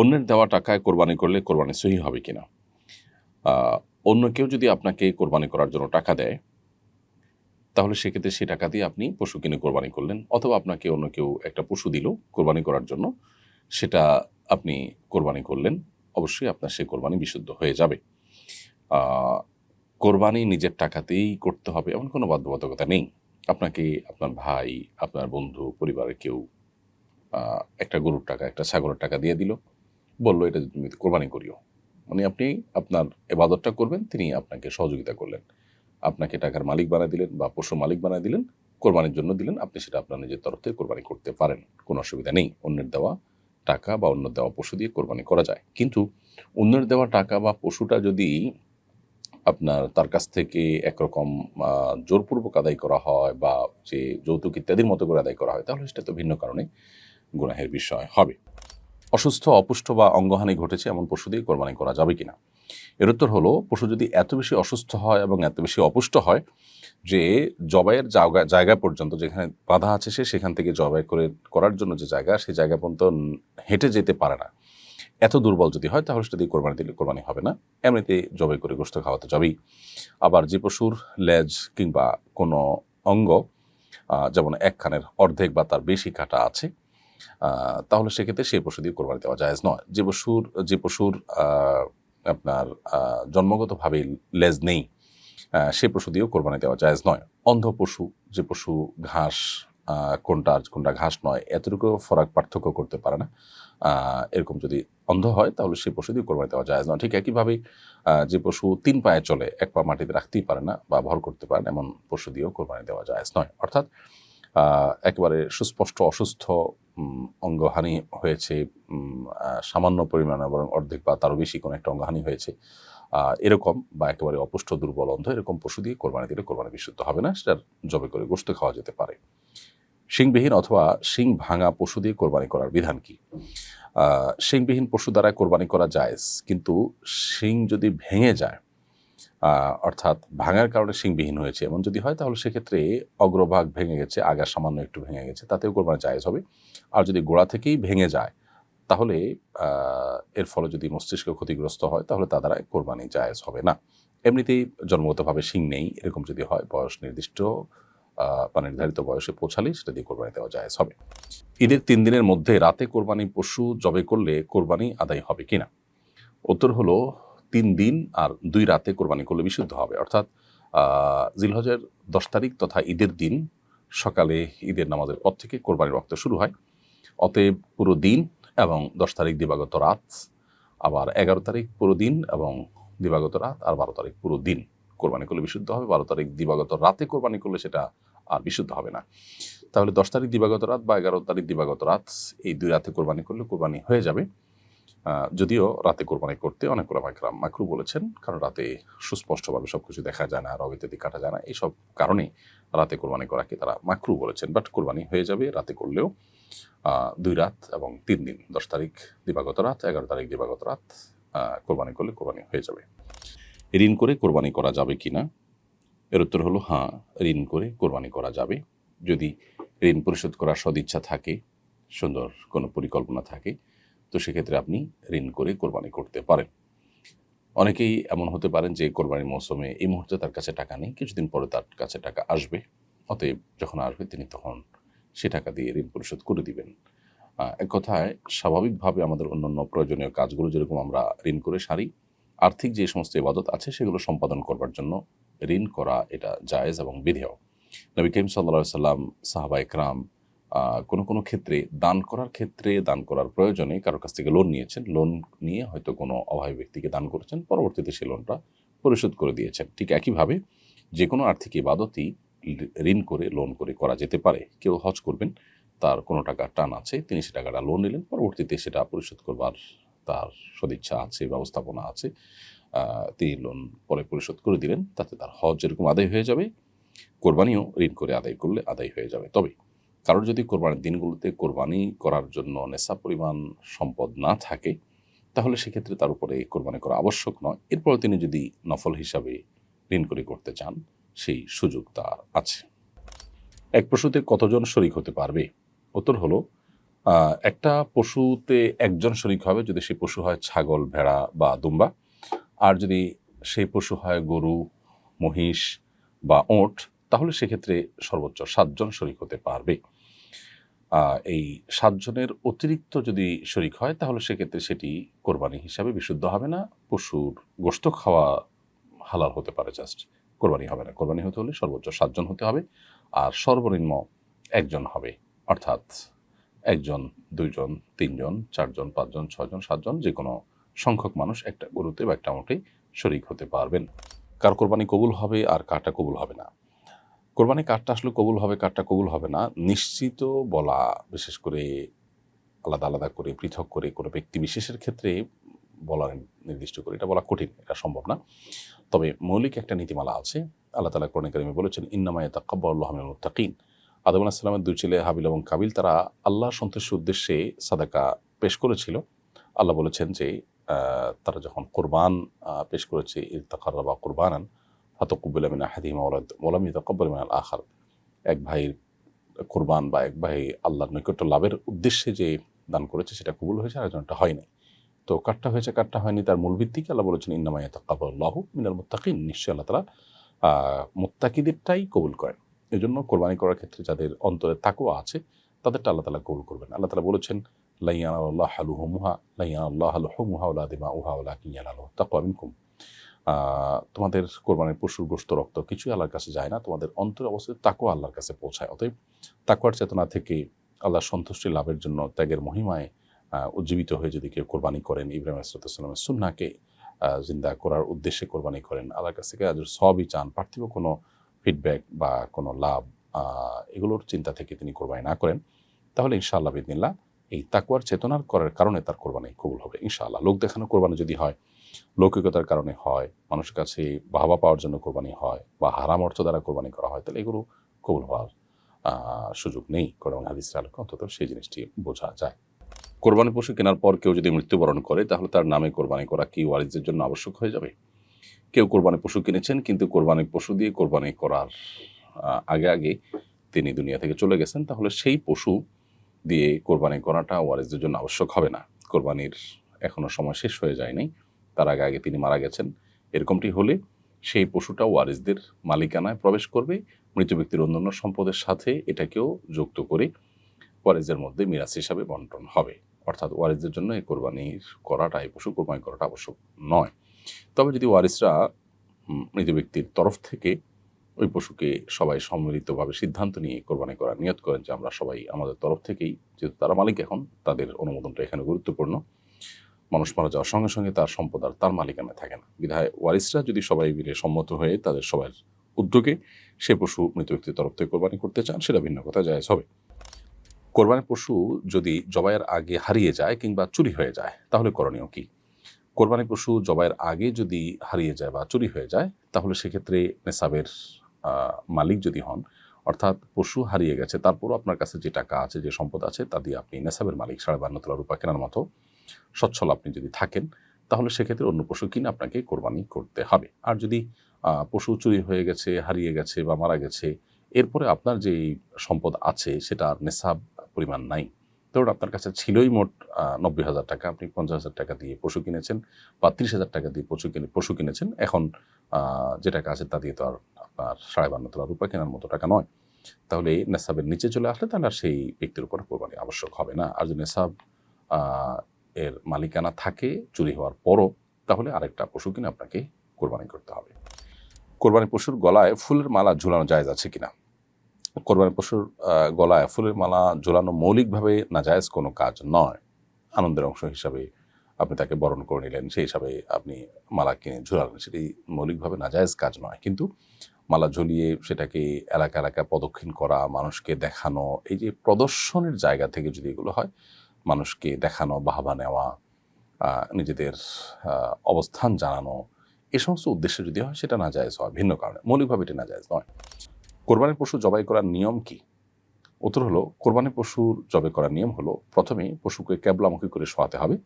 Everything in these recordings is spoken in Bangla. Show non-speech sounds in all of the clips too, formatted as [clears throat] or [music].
অন্যের দেওয়া টাকায় কোরবানি করলে কোরবানি সহি হবে কিনা? অন্য কেউ যদি আপনাকে কোরবানি করার জন্য টাকা দেয়, তাহলে সেক্ষেত্রে সেই টাকা দিয়ে আপনি পশু কিনে কোরবানি করলেন, অথবা আপনাকে অন্য কেউ একটা পশু দিল কোরবানি করার জন্য, সেটা আপনি কোরবানি করলেন, অবশ্যই আপনার সেই কোরবানি বিশুদ্ধ হয়ে যাবে। কোরবানি নিজের টাকাতেই করতে হবে, এমন কোনো বাধ্যবাধকতা নেই। আপনাকে আপনার ভাই, আপনার বন্ধু, পরিবারের কেউ একটা গরুর টাকা, একটা ছাগলের টাকা দিয়ে দিল বলল, এটা তুমি কোরবানি করিও। মানে আপনি আপনার এবাদতটা করবেন, তিনি আপনাকে সহযোগিতা করলেন। আপনাকে টাকার মালিক বানায় দিলেন বা পশু মালিক বানায় দিলেন, কোরবানির জন্য দিলেন, আপনি সেটা আপনার নিজের তরফ থেকে কোরবানি করতে পারেন। কোনো অসুবিধা নেই, অন্যের দেওয়া টাকা বা অন্য দেওয়া পশু দিয়ে কোরবানি করা যায়। কিন্তু অন্যের দেওয়া টাকা বা পশুটা যদি আপনার তার কাছ থেকে একরকম জোরপূর্বক আদায় করা হয় বা যে যৌতুক ইত্যাদির মতো করে আদায় করা হয়, তাহলে সেটা তো ভিন্ন কারণে গুনাহের বিষয় হবে। অসুস্থ, অপুষ্ট বা অঙ্গহানি ঘটেছে এমন পশু দিয়ে কোরবানি করা যাবে কিনা? এর উত্তর হলো, পশু যদি এত বেশি অসুস্থ হয় এবং এত বেশি অপুষ্ট হয় যে জবাইয়ের জায়গা জায়গা পর্যন্ত যেখানে বাধা আছে সে সেখান থেকে জবাই করে, করার জন্য যে জায়গা, সেই জায়গা পর্যন্ত হেঁটে যেতে পারে না। এত দুর্বল যদি হয়, তাহলে সেটা দিয়ে কোরবানি দিলে কোরবানি হবে না। এমনিতে জবাই করে গোস্ত খাওয়াতে যাবেই। আবার যে পশুর লেজ কিংবা কোনো অঙ্গ যেমন একখানের অর্ধেক বা তার বেশি কাটা আছে তাহলে সেক্ষেত্রে সেই পশু দিয়ে কোরবানি দেওয়া জায়েজ নয়। যে পশুর যে পশুর আপনার আহ, জন্মগতভাবে লেজ নেই সে পশু দিয়েও কোরবানি দেওয়া জায়েজ নয়। অন্ধ পশু যে পশু ঘাস কোনটা কোনটা ঘাস নয় এতটুকু ফরাক পার্থক্য করতে পারে না। এরকম যদি অন্ধ হয় তাহলে সেই পশু দিয়ে কোরবানি দেওয়া জায়েজ নয়। ঠিক একইভাবে যে পশু তিন পায়ে চলে এক পা মাটিতে রাখতেই পারে না বা ভর করতে পারে না এমন পশু দিয়েও কোরবানি দেওয়া জায়েজ নয়। অর্থাৎ একেবারে সুস্পষ্ট অসুস্থ অঙ্গহানি হয়েছে সামান্য পরিমাণে বরং অর্ধেক বা তারও বেশি কোনো একটা অঙ্গহানি হয়েছে। এরকম বা একেবারে অপুষ্ট, দুর্বল, অন্ধ এরকম পশু দিয়ে কোরবানি দিলে কোরবানি বিশুদ্ধ হবে না, সেটার জবে করে গোস্ত খাওয়া যেতে পারে। শিংবিহীন অথবা শিং ভাঙা পশু দিয়ে কোরবানি করার বিধান কি? শিংবিহীন পশু দ্বারা কোরবানি করা যায় কিন্তু শিং যদি ভেঙে যায় অর্থাৎ ভাঙার কারণে শিংবিহীন হয়েছে। এমন যদি হয়, তাহলে সেক্ষেত্রে অগ্রভাগ ভেঙে গেছে, আগা সামান্য একটু ভেঙে গেছে, তাতেও কোরবানি জায়েজ হবে। আর যদি গোড়া থেকেই ভেঙে যায়, তাহলে এর ফলে যদি মস্তিষ্ক ক্ষতিগ্রস্ত হয়, তাহলে তা দ্বারা কোরবানি জায়েজ হবে না। এমনিতেই জন্মগতভাবে শিং নেই, এরকম যদি হয়, বয়স নির্দিষ্ট বা নির্ধারিত বয়সে পৌঁছালেই সেটা দিয়ে কোরবানি দেওয়া জায়েজ হবে। ঈদের তিন দিনের মধ্যে রাতে কোরবানি পশু জবে করলে কোরবানি আদায় হবে কিনা? উত্তর হলো তিন দিন আর দুই রাতে কোরবানি করলে বিশুদ্ধ হবে। অর্থাৎ জিলহজের দশ তারিখ তথা ঈদের দিন সকালে ঈদের নামাজের পর থেকে কোরবানির রক্ত শুরু হয়। অতএব পুরো দিন এবং দশ তারিখ দিবাগত রাত, আবার এগারো তারিখ পুরো দিন এবং দিবাগত রাত, আর বারো তারিখ পুরো দিন কোরবানি করলে বিশুদ্ধ হবে। বারো তারিখ দিবাগত রাতে কোরবানি করলে সেটা আর বিশুদ্ধ হবে না। তাহলে দশ তারিখ দিবাগত রাত বা এগারো তারিখ দিবাগত রাত, এই দুই রাতে কোরবানি করলে কোরবানি হয়ে যাবে। যদিও রাতে কোরবানি করতে অনেক ওলামাইকরাম মাকরু বলেছেন, কারণ রাতে সুস্পষ্টভাবে সব কিছু দেখা যায় না রব ইত্যাদি কাটা যায় না, এইসব কারণে রাতে কোরবানি করাকে তারা মাকরু বলেছেন। বাট কোরবানি হয়ে যাবে রাতে করলেও দুই রাত এবং তিন দিন, দশ তারিখ দিবাগত রাত, এগারো তারিখ দিবাগত রাত কোরবানি করলে কোরবানি হয়ে যাবে। ঋণ করে কোরবানি করা যাবে কি না? এর উত্তর হলো হ্যাঁ ঋণ করে কোরবানি করা যাবে। যদি ঋণ পরিশোধ করার সদিচ্ছা থাকে, সুন্দর কোনো পরিকল্পনা থাকে তো সেক্ষেত্রে আপনি ঋণ করে কোরবানি করতে পারেন। অনেকেই এমন হতে পারেন যে কোরবানির মৌসুমে এই মুহূর্তে তার কাছে টাকা নেই, কিছুদিন পরে তার কাছে টাকা আসবে। অতএব যখন আসবে তিনি তখন সে টাকা দিয়ে ঋণ পরিশোধ করে দিবেন। এক কথায় স্বাভাবিকভাবে আমাদের অন্যান্য প্রয়োজনীয় কাজগুলো যেরকম আমরা ঋণ করে সারি, আর্থিক যে সমস্ত ইবাদত আছে সেগুলো সম্পাদন করবার জন্য ঋণ করা এটা জায়েজ এবং বিধেয়। নবী করিম সাল্লা সাল্লাম সাহাবা একরাম কোনো কোনো ক্ষেত্রে দান করার ক্ষেত্রে, দান করার প্রয়োজনে কারোর কাছ থেকে লোন নিয়েছেন। লোন নিয়ে হয়তো কোনো অভাবী ব্যক্তিকে দান করেছেন। পরবর্তীতে সেই লোনটা পরিশোধ করে দিয়েছেন। ঠিক একইভাবে যে কোনো আর্থিক ইবাদতই ঋণ করে লোন করে করা যেতে পারে। কেউ হজ করবেন, তার কোনো টাকা টান আছে, তিনি সে টাকাটা লোন নিলেন, পরবর্তীতে সেটা পরিশোধ করবার তার সদিচ্ছা আছে, ব্যবস্থাপনা আছে তিনি লোন পরে পরিশোধ করে দিলেন, তাতে তার হজ যেরকম আদায় হয়ে যাবে। কোরবানিও ঋণ করে আদায় করলে আদায় হয়ে যাবে। তবে কারোর যদি কোরবানির দিনগুলোতে কোরবানি করার জন্য নেশা পরিমাণ সম্পদ না থাকে, তাহলে সেক্ষেত্রে তার উপরে কোরবানি করা আবশ্যক নয়। এরপর তিনি যদি নফল হিসাবে ঋণ করে করতে চান, সেই সুযোগ তার আছে। এক পশুতে কতজন শরিক হতে পারবে? উত্তর হলো একটা পশুতে একজন শরিক হবে, যদি সেই পশু হয় ছাগল, ভেড়া বা দুম্বা। আর যদি সেই পশু হয় গরু, মহিষ বা ওঁট তাহলে সেক্ষেত্রে সর্বোচ্চ সাতজন শরিক হতে পারবে। এই সাতজনের অতিরিক্ত যদি শরিক হয়, তাহলে সেক্ষেত্রে সেটি কোরবানি হিসাবে বিশুদ্ধ হবে না, পশুর গোস্ত খাওয়া হালাল হতে পারে জাস্ট কোরবানি হবে না। কোরবানি হতে হলে সর্বোচ্চ সাতজন হতে হবে, আর সর্বনিম্ন একজন হবে, অর্থাৎ একজন, দুইজন, তিনজন, চারজন, পাঁচজন, ছয়জন, সাতজন যে কোনো সংখ্যক মানুষ একটা গরুতে বা একটা মোটেই শরিক হতে পারবেন। কার কোরবানি কবুল হবে আর কারটা কবুল হবে না? কোরবানি কারটা আসলে কবুল হবে কারটা কবুল হবে না। নিশ্চিত বলা, বিশেষ করে আলাদা আলাদা করে, পৃথক করে কোনো ব্যক্তি বিশেষের ক্ষেত্রে বলা নির্দিষ্ট করে, এটা বলা কঠিন, এটা সম্ভব না। তবে মৌলিক একটা নীতিমালা আছে, আল্লাহ তালা কোরআন কারিমে বলেছেন ইন্নামায় তাকাব্বাল্লাহ মিনাল মুত্তাকিন আদম আলাহ সাল্লামের দুই ছেলে হাবিল এবং কাবিল, তারা আল্লাহ সন্তুষ্টির উদ্দেশ্যে সাদাকা পেশ করেছিল। আল্লাহ বলেছেন যে তারা যখন কোরবান পেশ করেছে ইরতাকার বা কোরবানান হাতকুব্বিল মিন ওলাম ইতাকব্বাল মিন আল আখার। এক ভাইয়ের কোরবান বা এক ভাই আল্লাহর নৈকট্য লাভের উদ্দেশ্যে যে দান করেছে, সেটা কবুল হয়েছে, আর হয়নি তো কাটটা হয়েছে কাটটা হয়নি, তার মূল ভিত্তিকে আল্লাহ বলেছেন ইন্নামায় তাকাবাল্লাহ মিনাল মুত্তাকিন। নিশ্চয় আল্লাহ তালা মুত্তাকিদেরটাই কবুল করেন। এই জন্য কোরবানি করার ক্ষেত্রে যাদের অন্তরে তাকুয়া আছে, তাদেরটা আল্লাহ তালা কবুল করবেন। আল্লাহ তালা বলেছেন লাইয়ান আল্লাহ হালু হুমুহা লাইয়ান আল্লাহ হালু হুমুহা উল্লা দিমা উহা উল্লা কিয়ান আলহ তাকুয়া মিনকুম। তোমাদের কোরবানির পশুর গোস্ত রক্ত কিছুই আল্লাহর কাছে যায় না, তোমাদের অন্তরে অবস্থিত তাকুয়া আল্লাহর কাছে পৌঁছায়। অতএব তাকুয়ার চেতনা থেকে আল্লাহর সন্তুষ্টি লাভের জন্য ত্যাগের মহিমায় উজ্জীবিত হয়ে যদি কেউ কোরবানি করেন, ইব্রাহিম আসলাতামের সুন্নাকে জিন্দা করার উদ্দেশ্যে কোরবানি করেন, আল্লাহর কাছ থেকে আজ সবই চান, পার্থিব কোনো ফিডব্যাক বা কোনো লাভ এগুলোর চিন্তা থেকে তিনি কোরবানি না করেন, তাহলে ইনশাআল্লাহ বিদিনিল্লাহ এই তাকুয়ার চেতনার করার কারণে তার কোরবানি কবুল হবে, ইনশাআল্লাহ। লোক দেখানো কোরবানি যদি হয় লৌকিকতার কারণে হয়, মানুষের কাছে বাহবা পাওয়ার জন্য কোরবানি হয় বা হারাম অর্থ দ্বারা কোরবানি করা হয়, তাহলে এগুলো কবুল হওয়ার সুযোগ নেই। কোরবানি হাদিসের আলোকে অন্তত সেই জিনিসটি বোঝা যায়। কোরবানি পশু কেনার পর কেউ যদি মৃত্যুবরণ করে, তাহলে তার নামে কোরবানি করা কি ওয়ারিসদের জন্য আবশ্যক হয়ে যাবে? কেউ কোরবানি পশু কিনেছেন, কিন্তু কোরবানি পশু দিয়ে কোরবানি করার আগে আগে তিনি দুনিয়া থেকে চলে গেছেন, তাহলে সেই পশু দিয়ে কোরবানি করাটা ওয়ারিসদের জন্য আবশ্যক হবে না। কোরবানির এখনও সময় শেষ হয়ে যায়নি। তার আগে আগে তিনি মারা গেছেন। এরকমটি হলে সেই পশুটা ওয়ারিসদের মালিকানায় প্রবেশ করবে। মৃত ব্যক্তির অন্যান্য সম্পদের সাথে এটাকেও যুক্ত করে ওয়ারিসদের মধ্যে মিরাজ হিসাবে বন্টন হবে। অর্থাৎ ওয়ারিসদের জন্য এই কোরবানি করাটা, এই পশু কোরবানি করাটা আবশ্যক নয়। তবে যদি ওয়ারিসরা মৃত ব্যক্তির তরফ থেকে ওই পশুকে সবাই সম্মিলিতভাবে সিদ্ধান্ত নিয়ে কোরবানি করার নিয়ত করেন, যে আমরা সবাই আমাদের তরফ থেকেই, যেহেতু তারা মালিক এখন, তাদের অনুমোদনটা এখানে গুরুত্বপূর্ণ। মানুষ মারা যাওয়ার সঙ্গে সঙ্গে তার সম্পদ আর তার মালিকানা থাকে না। বিধায় ওয়ারিসরা যদি সবাই মিলে সম্মত হয়ে তাদের সবার উদ্যোগে সে পশু মৃত ব্যক্তির তরফ থেকে কোরবানি করতে চান, সেটা ভিন্ন কথা, জায়েজ হবে। কোরবানি পশু যদি জবাইয়ের আগে হারিয়ে যায় কিংবা চুরি হয়ে যায়, তাহলে করণীয় কি? কোরবানি পশু জবাইয়ের আগে যদি হারিয়ে যায় বা চুরি হয়ে যায়, তাহলে সেক্ষেত্রে নেশাবের মালিক যদি হন, অর্থাৎ পশু হারিয়ে গেছে, তারপরও আপনার কাছে যে টাকা আছে, যে সম্পদ আছে, তা দিয়ে আপনি নেশাবের মালিক সাড়ে বান্ন তোলা রূপা কেনার মতো সচ্ছল আপনি যদি থাকেন, তাহলে সেক্ষেত্রে অন্য পশু কিনে আপনাকে কোরবানি করতে হবে। আর যদি পশু চুরি হয়ে গেছে, হারিয়ে গেছে বা মারা গেছে, এরপরে আপনার যে সম্পদ আছে সেটা আর নেশাব পরিমাণ নাই। ধরুন আপনার কাছে ছিলই মোট নব্বই হাজার টাকা, আপনি পঞ্চাশ হাজার টাকা দিয়ে পশু কিনেছেন বা তিরিশ হাজার টাকা দিয়ে পশু কিনে, পশু কিনেছেন, এখন যে টাকা আছে তা দিয়ে তো আর আপনার সাড়ে বান্ন তোলা রূপা কেনার মতো টাকা নয়। তাহলে নেশাবের নিচে চলে আসলে তাহলে আর সেই ব্যক্তির উপর কোরবানি আবশ্যক হবে না। আর যদি নেশাব এর মালিকানা থাকে, চুরি হওয়ার পরও, তাহলে আরেকটা পশু কিনে আপনাকে কোরবানি করতে হবে। কোরবানি পশুর গলায় ফুলের মালা ঝুলানো জায়েজ আছে কিনা? কোরবানি পশুর গলায় ফুলের মালা ঝুলানো মৌলিকভাবে নাজায়েজ কোনো কাজ নয়। আনন্দের অংশ হিসাবে আপনি তাকে বরণ করে নিলেন, সেই হিসাবে আপনি মালা কিনে ঝুলালেন। সেটি মৌলিকভাবে নাজায়েজ কাজ নয়। কিন্তু মালা ঝুলিয়ে সেটাকে এলাকা এলাকা প্রদক্ষিণ করা, মানুষকে দেখানো, এই যে প্রদর্শনের জায়গা থেকে যদি এগুলো হয় মানুষকে দেখানো, বাহবা নেওয়া নিজেদের অবস্থান জানানো, এ সমস্ত উদ্দেশ্যে যদি হয় সেটা নাজায়েজ হয় ভিন্ন কারণে। মৌলিকভাবে এটি নাজায়েজ নয়। কোরবানির পশু জবাই করার নিয়ম কি? উত্তর হলো কোরবানি পশুর জবাই করার নিয়ম হলো, প্রথমে পশুকে ক্যাবলামুখী করে শোয়াতে হবে।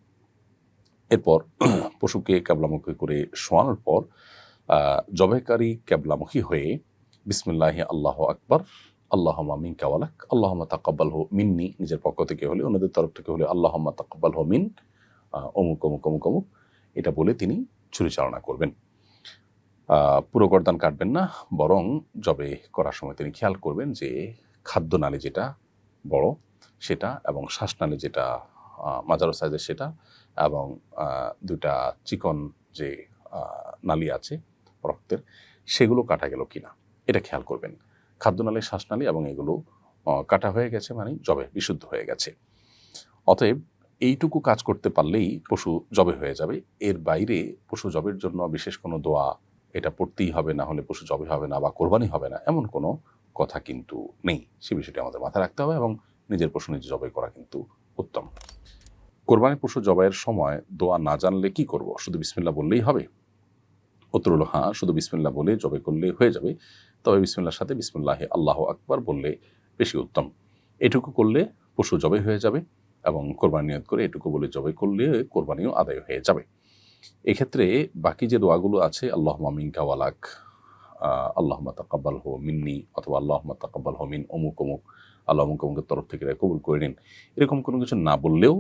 এরপর [clears throat] পশুকে ক্যাবলামুখী করে শোয়ানোর পর জবাইকারী ক্যাবলামুখী হয়ে বিসমিল্লাহি আল্লাহ আকবর আল্লাহমা মিন কাওয়ালাক আল্লাহমা তাকাব্বাল হো মিন্নি, নিজের পক্ষ থেকে হলে, অন্যদের তরফ থেকে হলে আল্লাহমা তাকাব্বাল হো মিন অমুক অমুক অমুক অমুক। এটা বলে তিনি ছুরি চালনা করবেন। পুরো গর্দান কাটবেন না, বরং জবে করার সময় তিনি খেয়াল করবেন যে খাদ্যনালী যেটা বড় সেটা এবং শ্বাসনালী যেটা মাঝারো সাইজের সেটা এবং দুটা চিকন যে নালী আছে রক্তের, সেগুলো কাটা গেল কিনা, এটা খেয়াল করবেন। খাদ্যনালী, শ্বাসনালী এবং এগুলো কাটা হয়ে গেছে মানে জবে বিশুদ্ধ হয়ে গেছে। অতএব এইটুকু কাজ করতে পারলেই পশু জবে হয়ে যাবে। এর বাইরে পশু জবের জন্য বিশেষ কোনো দোয়া এটা পড়তেই হবে, না হলে পশু জবে হবে না বা কোরবানি হবে না, এমন কোনো কথা কিন্তু নেই। সে বিষয়টি আমাদের মাথায় রাখতে হবে এবং নিজের পশু নিজে জবাই করা কিন্তু উত্তম। কোরবানি পশু জবাইয়ের সময় দোয়া না জানলে কি করব? শুধু বিসমিল্লা বললেই হবে? উত্তর হলো হ্যাঁ শুধু বিসমিল্লা বলে জবে করলে হয়ে যাবে। তবে বিসমিল্লার সাথে বিসমিল্লাহ আল্লাহ আকবার বললে বেশি উত্তম। এটুকু করলে পশু জবাই হয়ে যাবে এবং কোরবানি নিয়ত করে এটুকু বলে জবাই করলে কোরবানিও আদায় হয়ে যাবে। এক্ষেত্রে বাকি যে দোয়াগুলো আছে আল্লাহ মিনকা ওয়ালাক আল্লাহ তাকাব্বাল হো মিন্নি অথবা আল্লাহ তাকাব্বাল হো মিন অমুক অমুক, আল্লাহ অমুক অমুকের তরফ থেকে কবুল করে নিন। এরকম কোনো কিছু না বললেও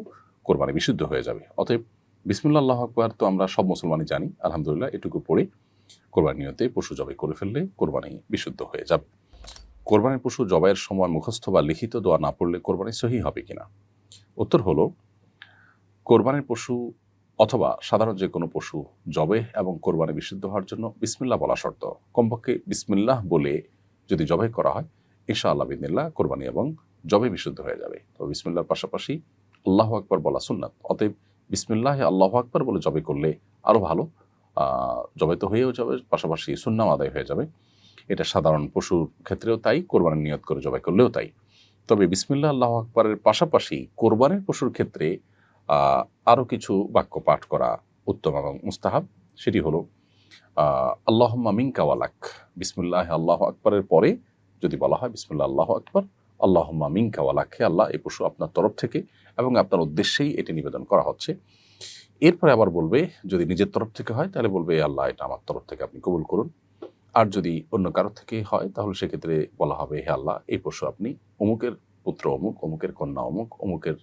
কোরবানি বিশুদ্ধ হয়ে যাবে। অতএব বিসমুল্লাহ আল্লাহ আকবার তো আমরা সব মুসলমানই জানি, আলহামদুলিল্লাহ এটুকু পড়ে কোরবানি নিয়তে পশু জবাই করে ফেললে কোরবানি বিশুদ্ধ হয়ে যাবে। কোরবানির পশু জবাইয়ের সময় মুখস্থ বা লিখিত দোয়া না পড়লে কোরবানি সহি হবে কিনা? উত্তর হলো, কোরবানির পশু অথবা সাধারণ যে কোনো পশু জবে এবং কোরবানি বিশুদ্ধ হওয়ার জন্য বিসমিল্লাহ বলা শর্ত। কমপক্ষে বিসমিল্লাহ বলে যদি জবে করা হয় ইনশা আল্লাহ বিদিল্লাহ কোরবানি এবং জবে বিশুদ্ধ হয়ে যাবে। তো বিসমিল্লার পাশাপাশি আল্লাহ আকবর বলা সুন্নাত। অতএব বিসমিল্লাহ আল্লাহ আকবর বলে জবে করলে আরও ভালো। আহ, জবে তো হয়েও যাবে পাশাপাশি সুন্নাম আদায় হয়ে যাবে। এটা সাধারণ পশুর ক্ষেত্রেও তাই কোরবানির নিয়ত করে জবাই করলেও তাই। তবে বিসমিল্লাহ আল্লাহ আকবরের পাশাপাশি কোরবানির পশুর ক্ষেত্রে আরও কিছু বাক্য পাঠ করা উত্তম এবং মুস্তাহাব। সেটি হলো আল্লাহ মিঙ্কা ওয়ালাক বিসমুল্লাহ আল্লাহ আকবরের পরে যদি বলা হয় বিসমুল্লাহ আল্লাহ আকবর আল্লাহ মিঙ্কা ওয়ালাক হে আল্লাহ এই পশু আপনার তরফ থেকে এবং আপনার উদ্দেশ্যেই এটি নিবেদন করা হচ্ছে। এরপরে আবার বলবে, যদি নিজের তরফ থেকে হয়, তাহলে বলবে, "এ আল্লাহ, এটা আমার তরফ থেকে আপনি কবুল করুন। আর যদি অন্য কারও থেকে হয়, তাহলে সেক্ষেত্রে বলা হবে, হে আল্লাহ, এই পশু আপনি অমুকের পুত্র অমুক, অমুকের কন্যা অমুক, অমুকের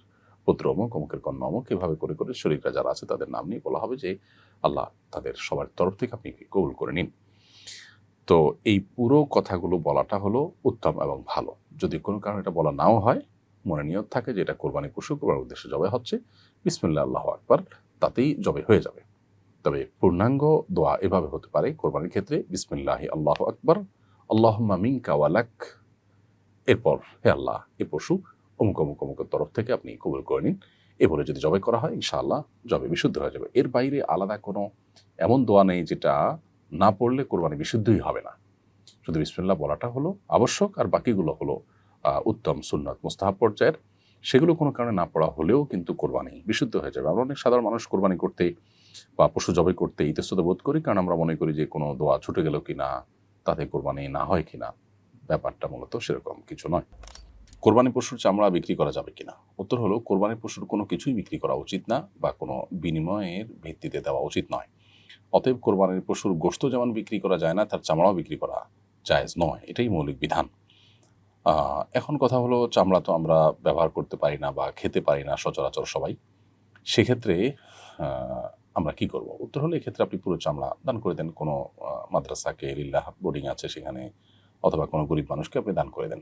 পুত্র অমুক, অমুকের কন্যা অমুক। এভাবে করে করে শরীররা যারা আছে, তাদের নাম নিয়ে বলা হবে যে, আল্লাহ, তাদের সবার তরফ থেকে আপনি কবুল করে নিন। তো এই পুরো কথাগুলো বলাটা হলো উত্তম এবং ভালো। যদি কোনো কারণে এটা বলা নাও হয়, মনে নিয়ত থাকে যে, এটা কোরবানি পশু, কোরবানির উদ্দেশ্যে জবাই হচ্ছে। বিসমুল্লাহ, আল্লাহ আকবার। তাতেই জবে হয়ে যাবে। তবে পূর্ণাঙ্গ দোয়া এভাবে হতে পারে কোরবানির ক্ষেত্রে, বিসমিল্লাহি, আল্লাহ আকবর আল্লাহ মামিং কাওয়ালাক এরপর হে আল্লাহ, এ পশু অমুক অমুক অমুকের তরফ থেকে আপনি কবুল করে নিন। এ বলে যদি জবে করা হয়, ইনশাআল্লাহ জবে বিশুদ্ধ হয়ে যাবে। এর বাইরে আলাদা কোনো এমন দোয়া নেই যেটা না পড়লে কোরবানি বিশুদ্ধই হবে না। শুধু বিসমিল্লাহ বলাটা হলো আবশ্যক, আর বাকিগুলো হলো উত্তম সুন্নত, মুস্তাহাব পর্যায়ের সেগুলো কোনো কারণে না পড়া হলেও কিন্তু কোরবানি বিশুদ্ধ হয়ে যাবে। আমরা অনেক সাধারণ মানুষ কোরবানি করতে বা পশু জবাই করতে ইতস্তত বোধ করি, কারণ আমরা মনে করি যে কোনো দোয়া ছুটে গেল কি না তাতে কোরবানি না হয় কি না ব্যাপারটা মূলত সেরকম কিছু নয়। কোরবানি পশুর চামড়া বিক্রি করা যাবে কিনা? উত্তর হলো, কোরবানি পশুর কোনো কিছুই বিক্রি করা উচিত না বা কোনো বিনিময়ের ভিত্তিতে দেওয়া উচিত নয়। অতএব কোরবানির পশুর গোশত যেমন বিক্রি করা যায় না, তার চামড়াও বিক্রি করা জায়েজ নয়। এটাই মৌলিক বিধান। এখন কথা হলো চামড়া তো আমরা ব্যবহার করতে পারি না বা খেতে পারি না সচরাচর সবাই। সেক্ষেত্রে আমরা কি করব? উত্তর হলো এক্ষেত্রে আপনি পুরো চামড়া দান করে দেন। কোনো মাদ্রাসাকে লিল্লাহ বোর্ডিং আছে সেখানে অথবা কোনো গরিব মানুষকে আপনি দান করে দেন।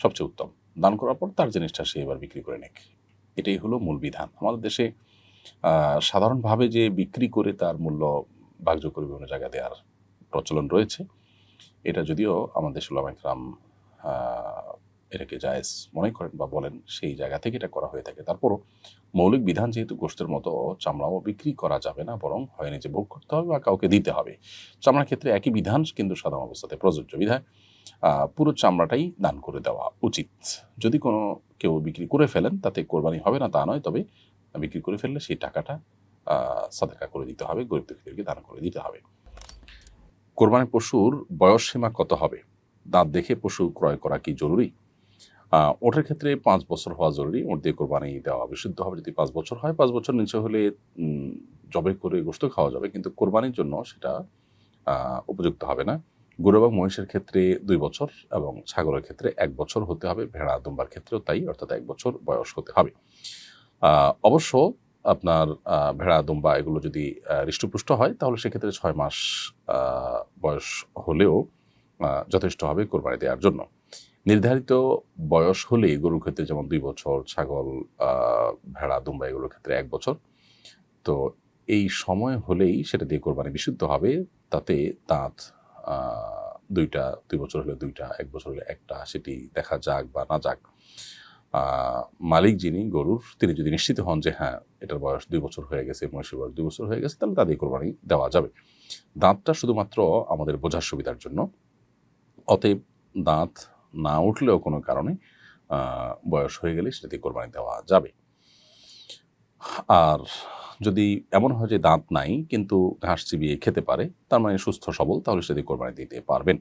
সবচেয়ে উত্তম। দান করার পর তার জিনিসটা সে এবার বিক্রি করে নেক। এটাই হলো মূল বিধান। আমাদের দেশে সাধারণভাবে যে বিক্রি করে তার মূল্য বাগ্য করে বিভিন্ন জায়গা দেওয়ার প্রচলন রয়েছে। এটা যদিও আমাদের সুলামাইকরাম এটাকে জায়েজ মনে করেন বা বলেন সেই জায়গা থেকে এটা করা হয়ে থাকে। তারপরও মৌলিক বিধান যেহেতু গোষ্ঠের মতো, চামড়াও বিক্রি করা যাবে না, বরং হয় নিজে ভোগ করতে হবে বা কাউকে দিতে হবে। চামড়ার ক্ষেত্রে একই বিধান কিন্তু সাধারণ অবস্থাতে প্রযোজ্য বিধায় পুরো চামড়াটাই দান করে দেওয়া উচিত। যদি কোনো কেউ বিক্রি করে ফেলেন, তাতে কোরবানি হবে না তা নয়, তবে বিক্রি করে ফেললে সেই টাকাটা সাদাকা করে দিতে হবে, গরিব দুঃখীদেরকে দান করে দিতে হবে। কোরবানির পশুর বয়স সীমা কত হবে? দাঁত দেখে পশু ক্রয় করা কি জরুরি? ওটার ক্ষেত্রে পাঁচ বছর হওয়া জরুরি, ওর দিয়ে কোরবানি দেওয়া বিশুদ্ধ হবে। যদি পাঁচ বছর হয়, পাঁচ বছর নিচে হলে জবে করে গোস্ত খাওয়া যাবে। কিন্তু কোরবানির জন্য সেটা উপযুক্ত হবে না। গরু এবং মহিষের ক্ষেত্রে দুই বছর এবং ছাগলের ক্ষেত্রে এক বছর হতে হবে। ভেড়া দুম্বার ক্ষেত্রেও তাই, অর্থাৎ এক বছর বয়স হতে হবে। অবশ্য আপনার ভেড়া দুম্বা এগুলো যদি হৃষ্টপুষ্ট হয়, তাহলে সেক্ষেত্রে ছয় মাস বয়স হলেও যথেষ্ট হবে কোরবানি দেওয়ার জন্য। নির্ধারিত বয়স হলেই গরুর ক্ষেত্রে যেমন দুই বছর ছাগল ভেড়া দুম্বা এগুলোর ক্ষেত্রে এক বছর। তো এই সময় হলেই সেটা দিয়ে কোরবানি বিশুদ্ধ হবে। তাতে আহ, দুইটা দুই বছর হলে দুইটা এক বছর হলে একটা সেটি দেখা যাক বা না যাক। মালিক যিনি গরুর তিনি যদি নিশ্চিত হন যে হ্যাঁ এটার বয়স দুই বছর হয়ে গেছে মহিষের বয়স দুই বছর হয়ে গেছে তাহলে তাদের কোরবানি দেওয়া যাবে। দাঁতটা শুধুমাত্র আমাদের বোঝার সুবিধার জন্য। অতএব দাঁত না উঠলেও কোনো কারণে বয়স হয়ে গেলে সেটা দিয়ে কোরবানি দেওয়া যাবে। আর যদি এমন হয় যে দাঁত নাই, কিন্তু ঘাস চিবিয়ে খেতে পারে, তার মানে সুস্থ, সবল, তাহলে সেটা কোরবানি দিতে পারবেন।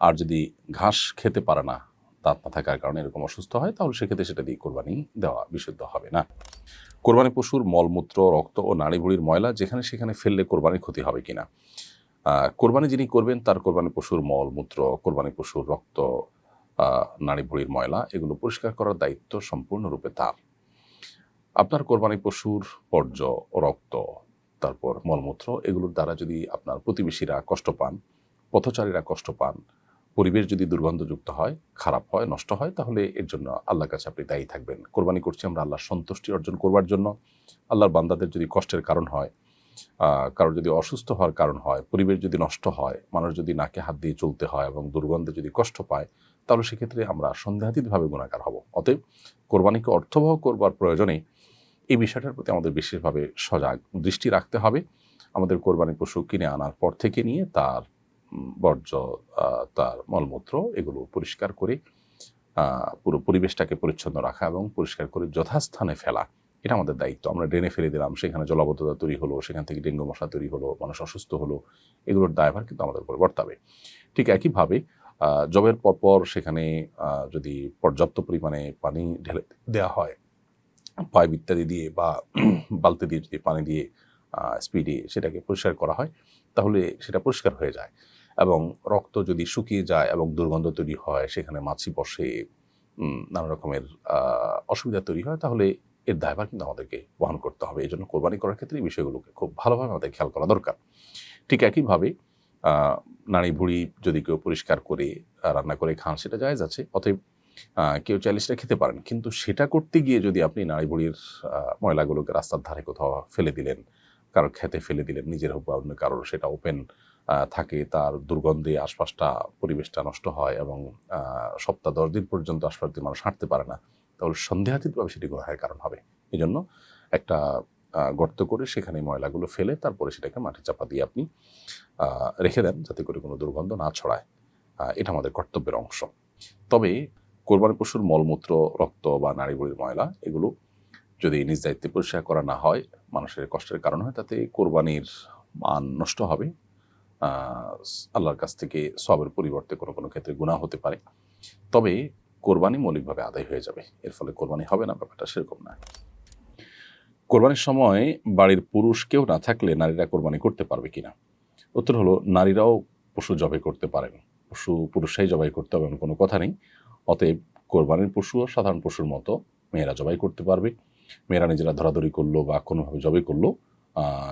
আর যদি ঘাস খেতে পারে না, দাঁত না থাকার কারণে এরকম অসুস্থ হয়, তাহলে সেক্ষেত্রে সেটা দিয়ে কোরবানি দেওয়া বিশুদ্ধ হবে না। কোরবানি পশুর মলমূত্র, রক্ত ও নাড়িভুড়ির ময়লা যেখানে সেখানে ফেললে কোরবানির ক্ষতি হবে কিনা? কোরবানি যিনি করবেন, তার কোরবানি পশুর মলমূত্র, কোরবানি পশুর রক্ত নাড়িভুড়ির ময়লা, এগুলো পরিষ্কার করার দায়িত্ব সম্পূর্ণরূপে তার। আপনার কোরবানি পশুর বর্জ্য, রক্ত, তারপর মলমূত্র, এগুলোর দ্বারা যদি আপনার প্রতিবেশীরা কষ্ট পান, পথচারীরা কষ্ট পান, পরিবেশ যদি দুর্গন্ধযুক্ত হয়, খারাপ হয়, নষ্ট হয়, তাহলে এর জন্য আল্লাহর কাছে আপনি দায়ী থাকবেন। কোরবানি করছি আমরা আল্লাহর সন্তুষ্টি অর্জন করবার জন্য। আল্লাহর বান্দাদের যদি কষ্টের কারণ হয় কারোর যদি অসুস্থ হওয়ার কারণ হয়, পরিবেশ যদি নষ্ট হয়, মানুষ যদি নাকে হাত দিয়ে চলতে হয় এবং দুর্গন্ধে যদি কষ্ট পায় তাহলে সেক্ষেত্রে আমরা সন্দেহাতীতভাবে গুণাকার হব। অতএব কোরবানিকে অর্থবহ করবার প্রয়োজনে এই বিষয়টার প্রতি আমাদের বিশেষভাবে সজাগ দৃষ্টি রাখতে হবে। আমাদের কোরবানি পশু কিনে আনার পর থেকে নিয়ে তার বর্জ্য তার মলমূত্র এগুলো পরিষ্কার করে পুরো পরিবেশটাকে পরিচ্ছন্ন রাখা এবং পরিষ্কার করে যথাস্থানে ফেলা। এটা আমাদের দায়িত্ব। আমরা ড্রেনে ফেলে দিলাম, সেখানে জলাবদ্ধতা তৈরি হলো, সেখান থেকে ডেঙ্গু মশা তৈরি হলো, মানুষ অসুস্থ হলো, এগুলোর দায়ভার কিন্তু আমাদের উপর বর্তাবে। ঠিক একইভাবে জবের পরপর সেখানে যদি পর্যাপ্ত পরিমাণে পানি ঢেলে দেওয়া হয়, পাইপ ইত্যাদি দিয়ে বা [clears throat] বালতি দিয়ে যদি পানি দিয়ে স্পিডে সেটাকে পরিষ্কার করা হয়, তাহলে সেটা পরিষ্কার হয়ে যায়। এবং রক্ত যদি শুকিয়ে যায় এবং দুর্গন্ধ তৈরি হয়, সেখানে মাছি বসে নানা রকমের অসুবিধা তৈরি হয়, তাহলে এর দায়ভার কিন্তু আমাদেরকে বহন করতে হবে। এই জন্য কোরবানি করার ক্ষেত্রে এই বিষয়গুলোকে খুব ভালোভাবে আমাদের খেয়াল করা দরকার। ঠিক একইভাবে নাড়ি ভুড়ি যদি কেউ পরিষ্কার করে রান্না করে খান, সেটা জায়েজ আছে। অতএব কেউ চাইলে সেটা খেতে পারেন। কিন্তু সেটা করতে গিয়ে যদি আপনি নাড়ি ভুড়ির ময়লাগুলোকে রাস্তার ধারে কোথাও ফেলে দিলেন, কারোর খেতে ফেলে দিলেন, নিজের হোক বা অন্য কারোর, সেটা ওপেন থাকে, তার দুর্গন্ধে আশপাশটা, পরিবেশটা নষ্ট হয় এবং সপ্তাহ দশ দিন পর্যন্ত আশপাশ দিয়ে মানুষ হাঁটতে পারে না, তাহলে সন্দেহাতীতভাবে সেটি গুণাহের কারণ হবে। এই জন্য একটা গর্ত করে সেখানে ময়লাগুলো ফেলে তারপরে সেটাকে মাটি চাপা দিয়ে আপনি রেখে দেন যাতে করে কোনো দুর্গন্ধ না ছড়ায়। এটা আমাদের কর্তব্যের অংশ। তবে কোরবানি পশুর মলমূত্র, রক্ত বা নাড়িভুড়ির ময়লা, এগুলো যদি নিজ দায়িত্বে পরিষ্কার করা না হয়, মানুষের কষ্টের কারণ হয়, তাতে কোরবানির মান নষ্ট হবে। আল্লাহর কাছ থেকে সবের পরিবর্তে কোনো কোনো ক্ষেত্রে গুণা হতে পারে। তবে কোরবানি মৌলিকভাবে আদায় হয়ে যাবে। এর ফলে কোরবানি হবে না, ব্যাপারটা সেরকম না। কোরবানির সময় বাড়ির পুরুষ কেউ না থাকলে নারীরা কোরবানি করতে পারবে কিনা? উত্তর হলো, নারীরাও পশু জবাই করতে পারেন। পশু পুরুষরাই জবাই করতে হবে এমন কোনো কথা নেই। অতএব কোরবানির পশুও সাধারণ পশুর মতো মেয়েরা জবাই করতে পারবে। মেয়েরা নিজেরা ধরাধরি করল বা কোনোভাবে জবাই করল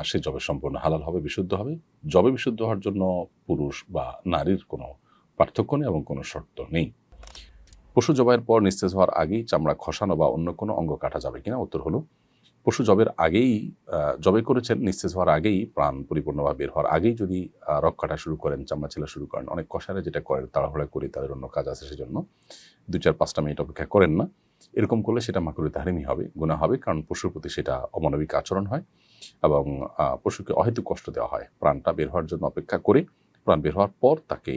সে জবে সম্পূর্ণ হালাল হবে, বিশুদ্ধ হবে। জবে বিশুদ্ধ হওয়ার জন্য পুরুষ বা নারীর কোনো পার্থক্য নেই এবং কোনো শর্ত নেই। পশু জবাইয়ের পর নিস্তেজ হওয়ার আগেই চামড়া খসানো বা অন্য কোনো অঙ্গ কাটা যাবে কিনা? উত্তর হলো পশু জবের আগেই জবে করেছেন, নিস্তেজ হওয়ার আগেই, প্রাণ পরিপূর্ণভাবে বের হওয়ার আগেই যদি রক কাটা শুরু করেন চামড়া ছেলা শুরু করেন, অনেক কষারে যেটা করেন তাড়াহুড়া করে, তাদের অন্য কাজ আছে সেজন্য দু চার পাঁচটা মিনিট অপেক্ষা করেন না। এরকম করলে সেটা মাকুরি তাহারিমি হবে গুণা হবে, কারণ পশুর প্রতি সেটা অমানবিক আচরণ হয় এবং পশুকে অহেতুক কষ্ট দেওয়া হয়। প্রাণটা বের হওয়ার জন্য অপেক্ষা করে, প্রাণ বের হওয়ার পর তাকে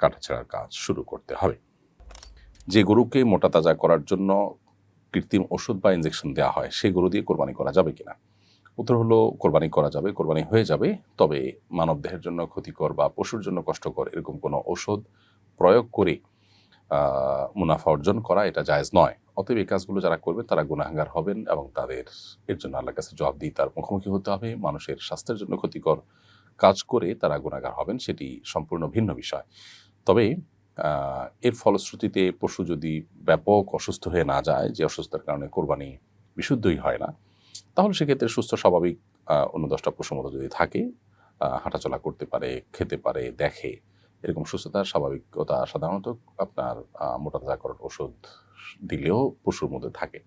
কাটাছেড়ার কাজ শুরু করতে হবে। যে গরুকে মোটা তাজা করার জন্য কৃত্রিম ওষুধ বা ইঞ্জেকশন দেওয়া হয়, সেই গরু দিয়ে কোরবানি করা যাবে কিনা? উত্তর হলো, কোরবানি করা যাবে, কোরবানি হয়ে যাবে, তবে মানব দেহের জন্য ক্ষতিকর বা পশুর জন্য কষ্টকর এরকম কোনো ওষুধ প্রয়োগ করে মুনাফা অর্জন করা এটা জায়জ নয়। অতএব এই কাজগুলো যারা করবে তারা গুণাহার হবেন এবং তাদের, এর জন্য আল্লাহর কাছে জবাব দিয়ে তার মুখোমুখি হতে হবে, মানুষের স্বাস্থ্যের জন্য ক্ষতিকর কাজ করে তারা গুণাগার হবেন, সেটি সম্পূর্ণ ভিন্ন বিষয়। তবে এর ফলশ্রুতিতে পশু যদি ব্যাপক অসুস্থ হয়ে না যায় যে অসুস্থতার কারণে কোরবানি বিশুদ্ধই হয় না তাহলে সেক্ষেত্রে সুস্থ স্বাভাবিক অন্য দশটা পশুর মতো যদি থাকে হাঁটাচলা করতে পারে খেতে পারে দেখে এরকম সুস্থতার স্বাভাবিকতা সাধারণত আপনার আহ, মোটা তাজাকরণ ওষুধ দিলেও পশুর মধ্যে থাকে।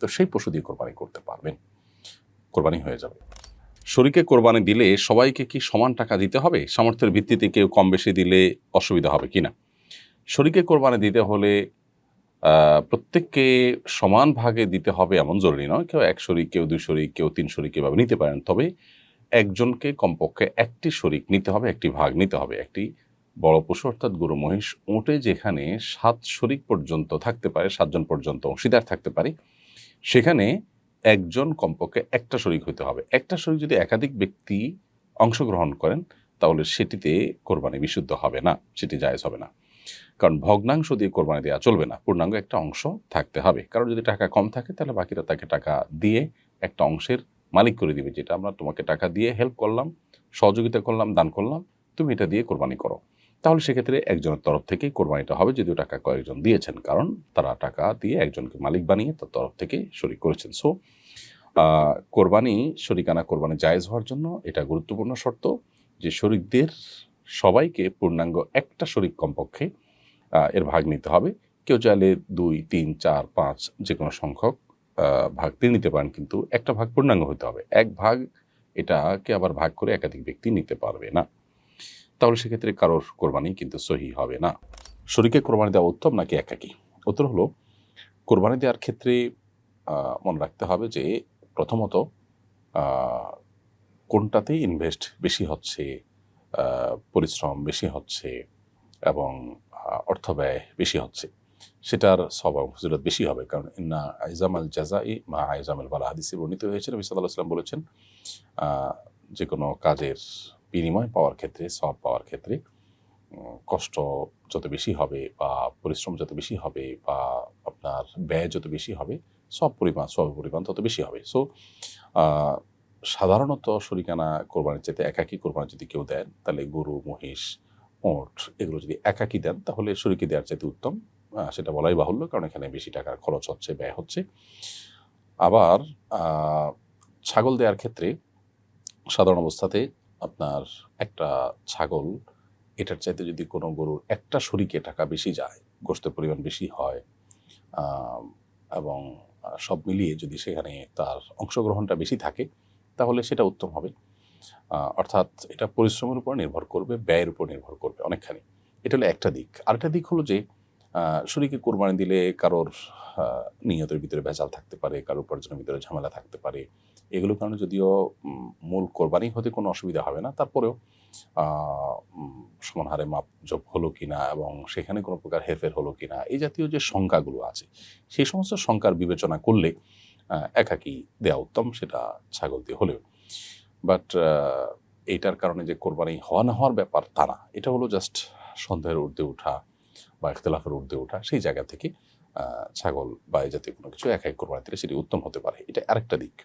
তো সেই পশু দিয়ে কোরবানি করতে পারবেন। কোরবানি হয়ে যাবে। শরীকে কোরবানি দিলে সবাইকে কি সমান টাকা দিতে হবে? সামর্থ্যের ভিত্তিতে কেউ কম বেশি দিলে অসুবিধা হবে কিনা? শরীকে কোরবানি দিতে হলে প্রত্যেককে সমান ভাগে দিতে হবে এমন জরুরি নয়। কেউ এক শরিক কেউ দুই শরিক কেউ তিন শরিক এভাবে নিতে পারেন, তবে একজনকে কমপক্ষে একটি শরিক নিতে হবে, একটি ভাগ নিতে হবে। একটি বড় পশু অর্থাৎ গরু, মহিষ উঁটে যেখানে সাত শরিক পর্যন্ত থাকতে পারে, সাতজন পর্যন্ত অংশীদার থাকতে পারে, সেখানে একজন কমপক্ষে একটা শরিক হতে হবে। একটা শরিক যদি একাধিক ব্যক্তি অংশগ্রহণ করেন, তাহলে সেটিতে কোরবানি বিশুদ্ধ হবে না, সেটি জায়েজ হবে না। কারণ ভগ্নাংশ দিয়ে কোরবানি দেওয়া চলবে না, পূর্ণাঙ্গ একটা অংশ থাকতে হবে। কারণ যদি টাকা কম থাকে, তাহলে বাকিরা তাকে টাকা দিয়ে একটা অংশের মালিক করে দিবে, যেটা আমরা তোমাকে টাকা দিয়ে হেল্প করলাম, সহযোগিতা করলাম, দান করলাম, তুমি এটা দিয়ে কোরবানি করো। তাহলে সেক্ষেত্রে একজনের তরফ থেকেই কোরবানিটা হবে, যদিও টাকা কয়েকজন দিয়েছেন, কারণ তারা টাকা দিয়ে একজনকে মালিক বানিয়ে তার তরফ থেকে শরিক করেছেন। সো কোরবানি, শরিকানা কোরবানি জায়েজ হওয়ার জন্য এটা গুরুত্বপূর্ণ শর্ত যে শরিকদের সবাইকে পূর্ণাঙ্গ একটা শরিক কমপক্ষে এর ভাগ নিতে হবে। কেউ চাইলে দুই তিন চার পাঁচ যে কোনো সংখ্যক ভাগ তিনি নিতে পারেন কিন্তু একটা ভাগ পূর্ণাঙ্গ হতে হবে। এক ভাগ এটাকে আবার ভাগ করে একাধিক ব্যক্তি নিতে পারবে না। তাহলে সেক্ষেত্রে কারোর কোরবানি কিন্তু সহি হবে না। শরীকে কোরবানি দেওয়া উত্তম নাকি একাকি? উত্তর হলো কোরবানি দেওয়ার ক্ষেত্রে মনে রাখতে হবে যে প্রথমত আহ, কোনটাতে ইনভেস্ট বেশি হচ্ছে পরিশ্রম বেশি হচ্ছে এবং অর্থ ব্যয় বেশি হচ্ছে। সেটার স্বভাব ফজিলত বেশি হবে কারণ ইন্না আইজাম আল ই মা আইজাম আল বালা হাদিসে বর্ণিত হয়েছে, নবী সাল্লাহ সাল্লাম বলেছেন যে কোনো কাজের বিনিময় পাওয়ার ক্ষেত্রে সব পাওয়ার ক্ষেত্রে কষ্ট যত বেশি হবে বা পরিশ্রম যত বেশি হবে বা আপনার ব্যয় যত বেশি হবে, সব পরিমাণ সব পরিমাণ তত বেশি হবে। সো সাধারণত শরিকানা কোরবানির চাইতে একাকি কোরবানি যদি কেউ দেন, তাহলে গরু, মহিষ, ওট এগুলো যদি একাকি দেন, তাহলে শরিকি দেওয়ার চাইতে উত্তম। সেটা বলাই বাহুল্য, কারণ এখানে বেশি টাকার খরচ হচ্ছে, ব্যয় হচ্ছে। আবার ছাগল দেওয়ার ক্ষেত্রে সাধারণ অবস্থাতে আপনার একটা ছাগল, এটার চাইতে যদি কোনো গরুর একটা শরিকে টাকা বেশি যায় গোষ্ঠের পরিমাণ বেশি হয় এবং সব মিলিয়ে যদি সেখানে তার অংশগ্রহণটা বেশি থাকে তাহলে সেটা উত্তম হবে। অর্থাৎ এটা পরিশ্রমের উপর নির্ভর করবে, ব্যয়ের উপর নির্ভর করবে অনেকখানি। এটা হলো একটা দিক। আরেকটা দিক হলো যে শরীকে কোরবানি দিলে কারোর নিয়তের ভিতরে ভেজাল থাকতে পারে কারোর উপার্জনের ভিতরে ঝামেলা থাকতে পারে। এগুলো কারণে যদিও মূল কোরবানি হতে কোনো অসুবিধা হবে না। তারপরেও সমান হারে মাপ যোগ হলো কিনা এবং সেখানে কোনো প্রকার হেরফের হলো কিনা, এই জাতীয় যে শঙ্কাগুলো আছে, সেই সমস্ত শঙ্কার বিবেচনা করলে একাকি দেওয়া উত্তম, সেটা ছাগল দিয়ে হলেও। বাট এইটার কারণে যে কোরবানি হওয়া না হওয়ার ব্যাপার তা না। এটা হলো জাস্ট সন্দেহের ঊর্ধ্বে ওঠা বা ইখতলাফের ঊর্ধ্বে ওঠা সেই জায়গা থেকে ছাগল বা এই জাতীয় কোনো কিছু একাই কোরবানি দিলে সেটি উত্তম হতে পারে। এটা আরেকটা দিক।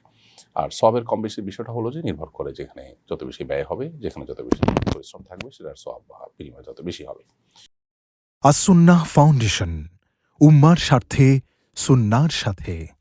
আর সবের কম বেশি বিষয়টা হলো যে, নির্ভর করে যেখানে যত বেশি ব্যয় হবে, যেখানে যত বেশি পরিশ্রম থাকবে, সেটার সব বা বিনিময় তত বেশি হবে। আসুন্নাহ ফাউন্ডেশন, উম্মার স্বার্থে, সুন্নার সাথে।